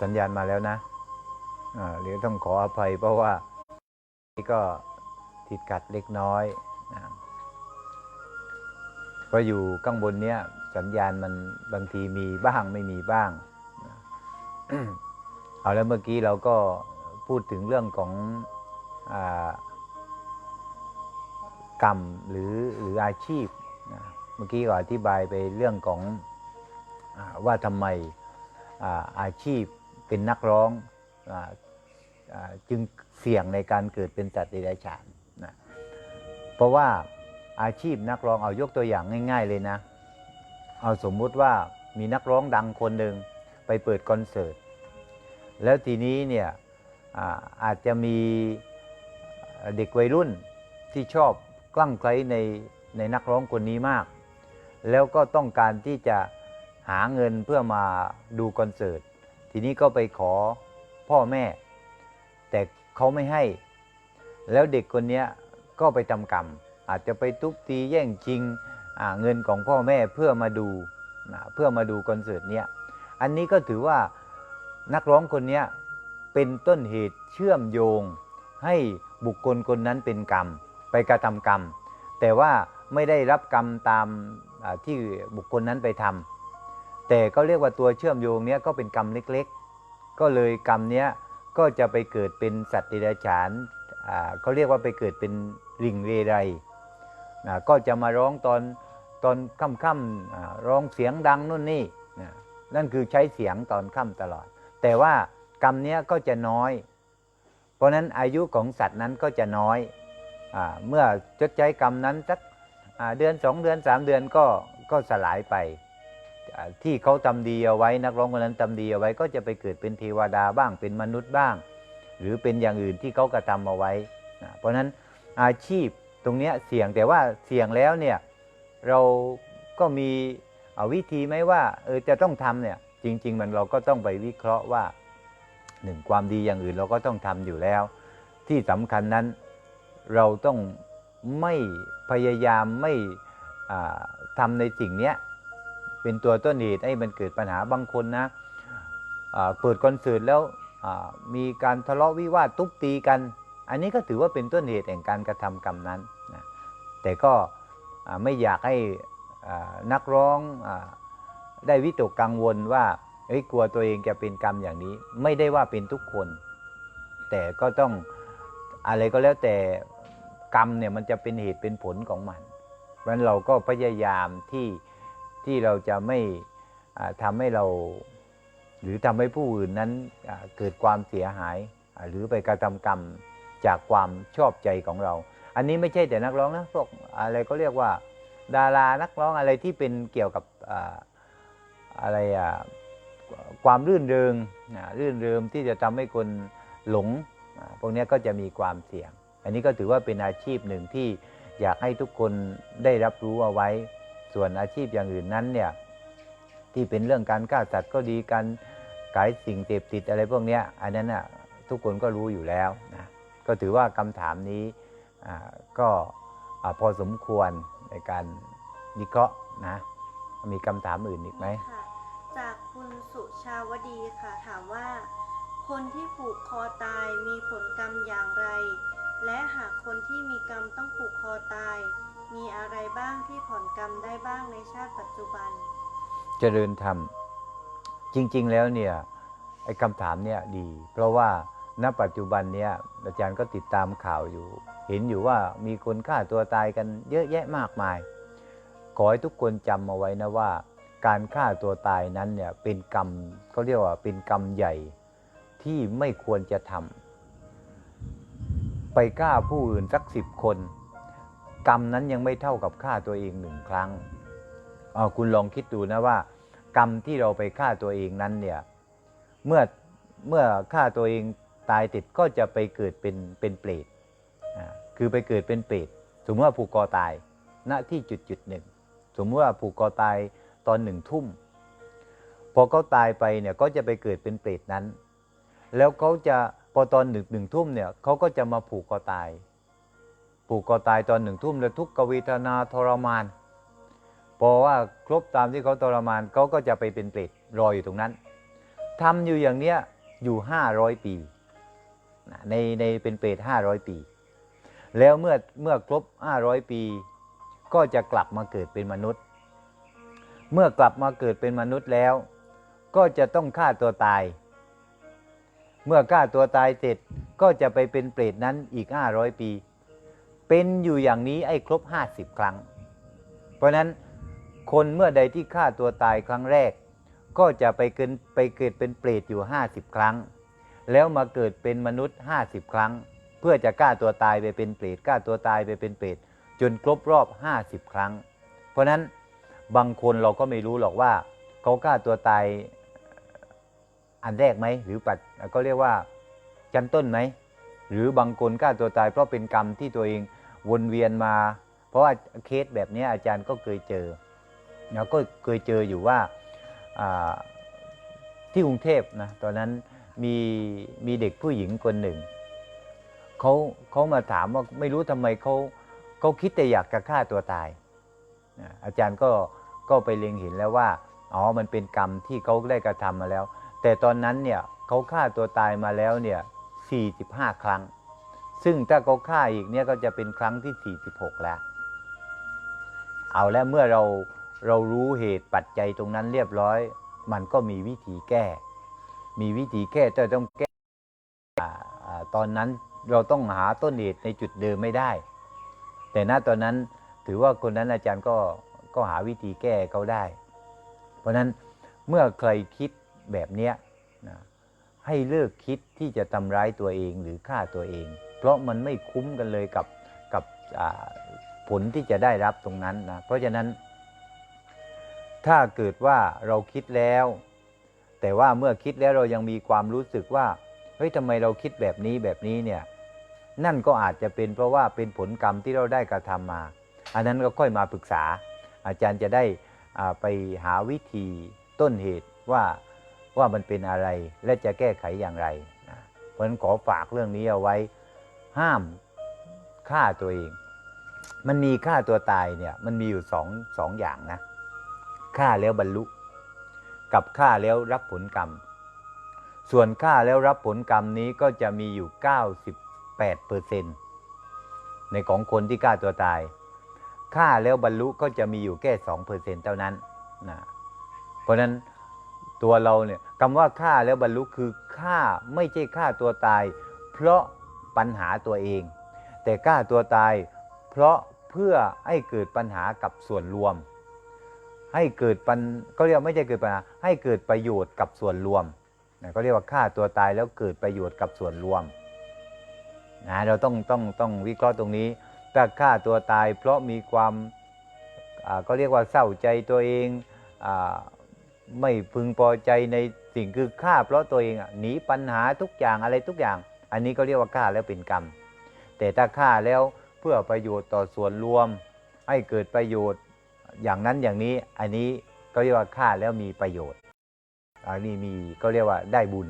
สัญญาณมาแล้วนะเดี๋ยวต้องขออภัยเพราะว่านี่ก็ติดขัดเล็กน้อยนะพราะอยู่ข้างบนเนี้ยสัญญาณมันบางทีมีบ้างไม่มีบ้างนะเอาแล้วเมื่อกี้เราก็พูดถึงเรื่องของอกรรมหรือหรืออาชีพนะเมื่อกี้ก็อธิบายไปเรื่องของอว่าทำไม อาชีพเป็นนักร้องอจึงเสี่ยงในการเกิดเป็นสัตว์เดรัจฉานนะเพราะว่าอาชีพนักร้องเอายกตัวอย่างง่าย ๆ เลยนะ เอาสมมุติว่ามีนักร้องดังคนหนึ่งไปเปิดคอนเสิร์ต แล้วทีนี้เนี่ยอาอาจจะมีเด็กวัยรุ่นที่ชอบกลั่งไคล้ในในนักร้องคนนี้มาก แล้วก็ต้องการที่จะ หาเงินเพื่อมาดูคอนเสิร์ต ทีนี้ก็ไปขอพ่อแม่ แต่เขาไม่ให้ แล้วเด็กคนนี้ก็ไปทำกรรม อาจจะไปทุบตีแย่งชิงเงินของพ่อแม่เพื่อมาดูเพื่อมาดูคอนเสิร์ตเนี้ย อันนี้ก็ถือว่านักร้องคนนี้เป็นต้นเหตุเชื่อมโยง ให้บุคคลคนนั้นเป็นกรรม ไปกระทำกรรม แต่ว่าไม่ได้รับกรรมตามที่บุคคลนั้นไปทำ แต่ก็เรียกว่าตัวเชื่อมโยงเนี้ยก็เป็นกรรมเล็กๆ ก็เลยกรรมเนี้ยก็จะไปเกิดเป็นสัตว์เดรัจฉานอ่าเขาเรียกว่าไปเกิดเป็นลิงเรไรนะก็จะมาร้องตอนตอนค่ำๆร้องเสียงดังนู่นนี่นะนั่นคือใช้เสียงตอนค่ำตลอด แต่ว่ากรรมเนี้ยก็จะน้อย เพราะนั้นอายุของสัตว์นั้นก็จะน้อยอาเมื่อชดใช้กรรมนั้นสักเดือนสองเดือนสามเดือนก็ก็สลายไป ที่เขาทำดีเอาไว้นักร้องคนนั้นทำดีเอาไว้ก็จะไปเกิดเป็นเทวดาบ้างเป็นมนุษย์บ้าง หรือเป็นอย่างอื่นที่เขากระทำเอาไว้นะเพราะฉะนั้นอาชีพตรงนี้เสี่ยงแต่ว่าเสี่ยงแล้วเนี่ยเราก็มีวิธีไหมว่าเออจะต้องทำเนี่ยจริง ๆ มันเราก็ต้องไปวิเคราะห์ว่าหนึ่งความดีอย่างอื่นเราก็ต้องทำอยู่แล้ว ที่สำคัญนั้นเราต้องไม่พยายามไม่อ่าทำในสิ่งเนี้ย เป็นตัวต้นเหตุให้มันเกิดปัญหาบางคนนะเปิดคอนเสิร์ตแล้วมีการทะเลาะวิวาททุบตีกัน อันนี้ก็ถือว่าเป็นต้นเหตุแห่งการกระทำกรรมนั้นนะแต่ก็ไม่อยากให้นักร้องอได้วิตกกังวลว่าเอ้ยกลัวตัวเองจะเป็นกรรมอย่างนี้ ไม่ได้ว่าเป็นทุกคน แต่ก็ต้องอะไรก็แล้วแต่กรรมเนี่ยมันจะเป็นเหตุเป็นผลของมันเพราะฉะนั้นเราก็พยายามที่ ที่เราจะไม่ทำให้เรา หรือทำให้ผู้อื่นนั้นเกิดความเสียหาย หรือไปกระทำกรรมจากความชอบใจของเรา อันนี้ไม่ใช่แต่นักร้องนะพวกอะไรก็เรียกว่า ดารานักร้องอะไรที่เป็นเกี่ยวกับอะไรความรื่นเริงรื่นเริงที่จะทำให้คนหลงพวกนี้ก็จะมีความเสี่ยง อันนี้ก็ถือว่าเป็นอาชีพหนึ่งที่อยากให้ทุกคนได้รับรู้เอาไว้ ส่วนอาชีพอย่างอื่นนั้นเนี่ยที่เป็นเรื่องการฆ่าสัตว์ก็ดีการขายสิ่งเสพติดอะไรพวกนี้อันนั้นน่ะทุกคนก็รู้อยู่แล้วนะก็ถือว่าคำถามนี้อ่าก็พอสมควรในการวิเคราะห์นะมีคำถามอื่นอีกไหมจากคุณสุชาวดีค่ะถามว่า คนที่ผูกคอตายมีผลกรรมอย่างไร และหากคนที่มีกรรมต้องผูกคอตาย มีอะไรบ้างที่ผ่อนกรรมได้บ้างในชาติปัจจุบัน เจริญธรรม จริง ๆ แล้วเนี่ยไอ้คำถามเนี่ยดี เพราะว่าณปัจจุบันเนี่ยอาจารย์ก็ติดตามข่าวอยู่ เห็นอยู่ว่ามีคนฆ่าตัวตายกันเยอะแยะมากมาย ขอให้ทุกคนจำเอาไว้นะว่า การฆ่าตัวตายนั้นเนี่ยเป็นกรรมเขาเรียกว่าเป็นกรรมใหญ่ที่ไม่ควรจะทำไปฆ่าผู้อื่นสักสิบคน กรรมนั้นยังไม่เท่ากับฆ่าตัวเองหนึ่งครั้งเอาคุณลองคิดดูนะว่า กรรมที่เราไปฆ่าตัวเองนั้นเนี่ยเมื่อเมื่อฆ่าตัวเองตายติดก็จะไปเกิดเป็นเป็นเปรตอ่าคือไปเกิดเป็นเปรตสมมติว่าผูกคอตายณที่จุดจุดหนึ่งสมมติว่าผูกคอตายตอนหนึ่งทุ่มพอเขาตายไปเนี่ยก็จะไปเกิดเป็นเปรตนั้น แล้วเขาจะพอตอนหนึ่งหนึ่งทุ่มเนี่ยเขาก็จะมาผูกคอตาย ผูกคอตายตอนหนึ่งทุ่มแล้วทุกขเวทนาทรมานพอว่าครบตามที่เขาทรมานเขาก็จะไปเป็นเปรตรออยู่ตรงนั้นทำอยู่อย่างเนี้ยอยู่500ปีในในเป็นเปรต500ปี แล้วเมื่อเมื่อครบ500ปี ก็จะกลับมาเกิดเป็นมนุษย์ เมื่อกลับมาเกิดเป็นมนุษย์แล้ว ก็จะต้องฆ่าตัวตาย เมื่อฆ่าตัวตายเสร็จก็จะไปเป็นเปรตนั้นอีก500ปี เป็นอยู่อย่างนี้ไอ้ครบ 50 ครั้ง เพราะฉะนั้นคนเมื่อใดที่ฆ่าตัวตายครั้งแรก ก็จะไปเกิดไปเกิดเป็นเปรตอยู่ 50 ครั้ง แล้วมาเกิดเป็นมนุษย์ 50 ครั้ง เพื่อจะฆ่าตัวตายไปเป็นเปรตฆ่าตัวตายไปเป็นเปรตจนครบรอบ 50 ครั้ง เพราะฉะนั้นบางคนเราก็ไม่รู้หรอกว่าเขาฆ่าตัวตายอันแรกไหมหรือปัดก็เรียกว่าจันต้นไหมหรือบางคนฆ่าตัวตายเพราะเป็นกรรมที่ตัวเอง วนเวียนมา เพราะว่าเคสแบบนี้อาจารย์ก็เคยเจอเราก็เคยเจออยู่ว่าที่กรุงเทพนะตอนนั้นมีมีเด็กผู้หญิงคนหนึ่งเขาเขามาถามว่าไม่รู้ทำไมเขาเขาคิดแต่อยากจะฆ่าตัวตาย อาจารย์ก็ก็ไปเล็งเห็นแล้วว่าอ๋อมันเป็นกรรมที่เขาได้กระทำมาแล้ว แต่ตอนนั้นเนี่ยเขาฆ่าตัวตายมาแล้วเนี่ย45 ครั้ง ซึ่งถ้าเขาฆ่าอีกเนี่ยก็จะเป็นครั้งที่ 46 แล้ว เอาแล้วเมื่อเราเรารู้เหตุปัจจัยตรงนั้นเรียบร้อย มันก็มีวิธีแก้ มีวิธีแก้แต่ต้องแก้อ่ตอนนั้นเราต้องหาต้นเหตุในจุดเดิมไม่ได้ แต่ณตอนนั้นถือว่าคนนั้นอาจารย์ก็ก็หาวิธีแก้เขาได้ เพราะฉะนั้นเมื่อใครคิดแบบเนี้ยนะให้เลิกคิดที่จะทำร้ายตัวเองหรือฆ่าตัวเอง เพราะมันไม่คุ้มกันเลยกับกับผลที่จะได้รับตรงนั้นนะเพราะฉะนั้น ถ้าเกิดว่าเราคิดแล้ว แต่ว่าเมื่อคิดแล้วเรายังมีความรู้สึกว่าเฮ้ยทำไมเราคิดแบบนี้แบบนี้เนี่ยนั่นก็อาจจะเป็นเพราะว่าเป็นผลกรรมที่เราได้กระทำมา อันนั้นก็ค่อยมาปรึกษา อาจารย์จะได้ไปหาวิธีต้นเหตุว่าว่ามันเป็นอะไรและจะแก้ไขอย่างไร เพราะฉะนั้นขอฝากเรื่องนี้เอาไว้ ห้ามฆ่าตัวเอง มันมีฆ่าตัวตายเนี่ย มันมีอยู่สองสองอย่างนะฆ่าแล้วบรรลุ กับฆ่าแล้วรับผลกรรม ส่วนฆ่าแล้วรับผลกรรมนี้ก็จะมีอยู่ 98เปอร์เซ็นต์ในของคนที่ฆ่าตัวตายฆ่าแล้วบรรลุก็จะมีอยู่แค่2เปอร์เซ็นต์เท่านั้นนะเพราะนั้นตัวเราเนี่ยคำว่าฆ่าแล้วบรรลุคือฆ่าไม่ใช่ฆ่าตัวตาย เพราะ ปัญหาตัวเอง แต่ฆ่าตัวตายเพราะเพื่อให้เกิดปัญหากับส่วนรวม ให้เกิดปัญก็เรียกไม่ใช่เกิดปัญหาให้เกิดประโยชน์กับส่วนรวมนะก็เรียกว่าฆ่าตัวตายแล้วเกิดประโยชน์กับส่วนรวมนะเราต้องต้องต้องวิเคราะห์ตรงนี้ถ้าฆ่าตัวตายเพราะมีความก็เรียกว่าเศร้าใจตัวเองอไม่พึงพอใจในสิ่งคือฆ่าเพราะตัวเองหนีปัญหาทุกอย่างอะไรทุกอย่าง อันนี้ก็เรียกว่าฆ่าแล้วเป็นกรรม แต่ถ้าฆ่าแล้วเพื่อประโยชน์ต่อส่วนรวม ให้เกิดประโยชน์อย่างนั้นอย่างนี้อันนี้ก็เรียกว่าฆ่าแล้วมีประโยชน์อันนี้มีก็เรียกว่าได้บุญ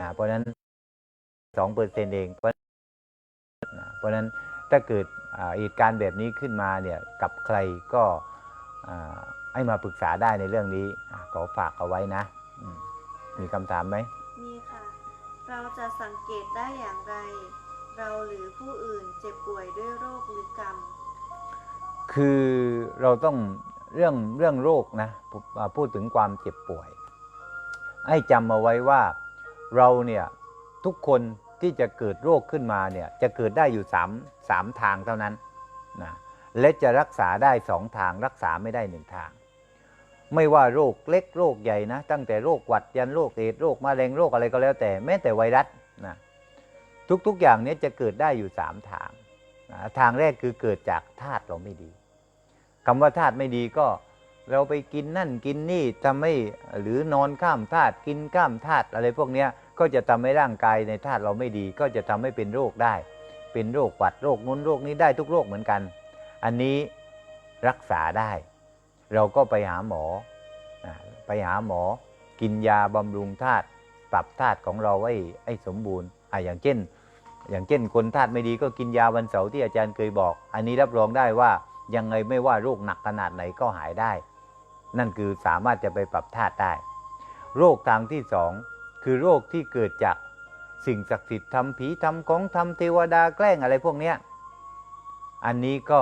นะเพราะฉะนั้นสองเปอร์เซ็นต์เองเพราะนะเพราะฉะนั้นถ้าเกิดอ่าเหตุการณ์แบบนี้ขึ้นมาเนี่ยกับใครก็ให้มาปรึกษาได้ในเรื่องนี้ขอฝากเอาไว้นะ มีคำถามไหม จะสังเกตได้อย่างไร เราหรือผู้อื่นเจ็บป่วยด้วยโรคหรือกรรม คือเราต้องเรื่องเรื่องโรคนะพูดถึงความเจ็บป่วย ให้จำเอาไว้ว่าเราเนี่ยทุกคนที่จะเกิดโรคขึ้นมาเนี่ยจะเกิดได้อยู่สามสามทางเท่านั้นนะและจะรักษาได้สองทางรักษาไม่ได้หนึ่งทาง ไม่ว่าโรคเล็กโรคใหญ่นะ ตั้งแต่โรคหวัดยันโรคเอดโรคมะเร็งโรคอะไรก็แล้วแต่แม้แต่ไวรัสนะทุกๆอย่างนี้จะเกิดได้อยู่สามทางนะทางแรกคือเกิดจากธาตุเราไม่ดีคำว่าธาตุไม่ดีก็เราไปกินนั่นกินนี่ทำให้หรือนอนข้ามธาตุกินข้ามธาตุอะไรพวกนี้ก็จะทำให้ร่างกายในธาตุเราไม่ดี ก็จะทำให้เป็นโรคได้ เป็นโรคหวัดโรคนู้นโรคนี้ได้ทุกโรคเหมือนกัน อันนี้รักษาได้ เราก็ไปหาหมอไปหาหมอกินยาบำรุงธาตุปรับธาตุของเราไว้ให้สมบูรณ์อะอย่างเช่น อย่างเช่นคนธาตุไม่ดีก็กินยาวันเสาร์ที่อาจารย์เคยบอก อันนี้รับรองได้ว่ายังไงไม่ว่าโรคหนักขนาดไหนก็หายได้ นั่นคือสามารถจะไปปรับธาตุได้ โรคทางที่สองคือโรคที่เกิดจากสิ่งศักดิ์สิทธิ์ทำผีทำของทำเทวดาแกล้งอะไรพวกเนี้ยอันนี้ก็